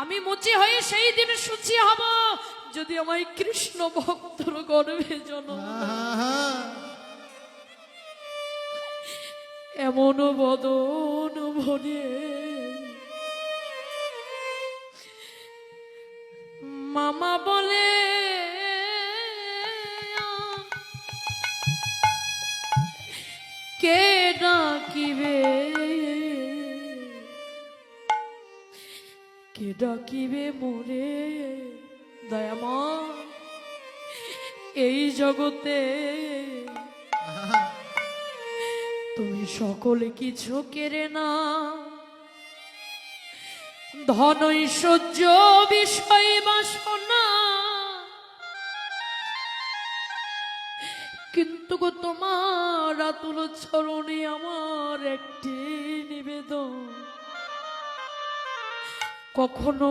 আমি মুচি হয়ে সেই দিন সুচি হব। যদি আমায় কৃষ্ণ ভক্তর গর্ভে জন্ম এমন বদন ভরে মামা বলে, কে ডাকিবে? কে ডাকিবে মোরে দয়ামা এই জগতে। তুমি সকলে কিছু কেড়ে না ধন ঐশ্বর্য বিষয় বাসনা। কিন্তু গো তোমার আতুল চরণে আমার একটি নিবেদন। কখনো